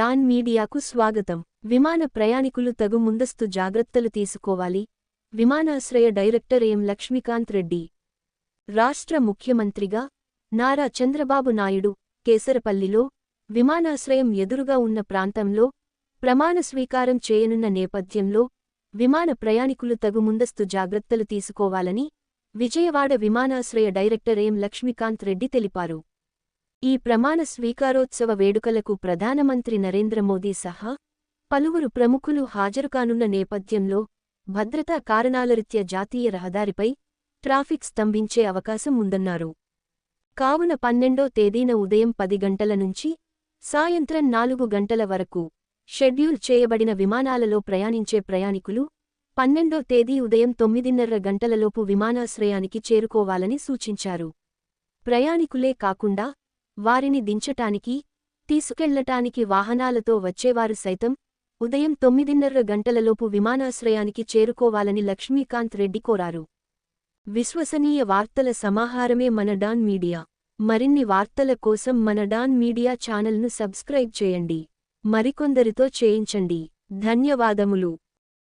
Don మీడియాకు స్వాగతం. విమాన ప్రయాణికులు తగు ముందస్తు జాగ్రత్తలు తీసుకోవాలి. విమానాశ్రయ డైరెక్టర్ ఎం లక్ష్మీకాంత్ రెడ్డి. రాష్ట్ర ముఖ్యమంత్రిగా నారా చంద్రబాబు నాయుడు కేసరపల్లిలో విమానాశ్రయం ఎదురుగా ఉన్న ప్రాంతంలో ప్రమాణ స్వీకారం చేయనున్న నేపథ్యంలో విమాన ప్రయాణికులు తగు ముందస్తు జాగ్రత్తలు తీసుకోవాలని విజయవాడ విమానాశ్రయ డైరెక్టర్ ఎం లక్ష్మీకాంత్ రెడ్డి తెలిపారు. ఈ ప్రమాణ స్వీకారోత్సవ వేడుకలకు ప్రధానమంత్రి నరేంద్ర మోదీ సహా పలువురు ప్రముఖులు హాజరుకానున్న నేపథ్యంలో భద్రతా కారణాలరీత్యా జాతీయ రహదారిపై ట్రాఫిక్ స్తంభించే అవకాశం ఉందన్నారు. కావున పన్నెండో తేదీన ఉదయం పది గంటల నుంచి సాయంత్రం నాలుగు గంటల వరకు షెడ్యూల్ చేయబడిన విమానాలలో ప్రయాణించే ప్రయాణికులు పన్నెండో తేదీ ఉదయం తొమ్మిదిన్నర గంటలలోపు విమానాశ్రయానికి చేరుకోవాలని సూచించారు. ప్రయాణికులే కాకుండా వారిని దించటానికి తీసుకెళ్ళటానికి వాహనాలతో వచ్చేవారు సైతం ఉదయం తొమ్మిదిన్నర గంటలలోపు విమానాశ్రయానికి చేరుకోవాలని లక్ష్మీకాంత్ రెడ్డి కోరారు. విశ్వసనీయ వార్తల సమాహారమే మన డాన్ మీడియా. మరిన్ని వార్తల కోసం మన డాన్ మీడియా ఛానల్ను సబ్స్క్రైబ్ చేయండి. మరికొందరితో చేయించండి. ధన్యవాదములు.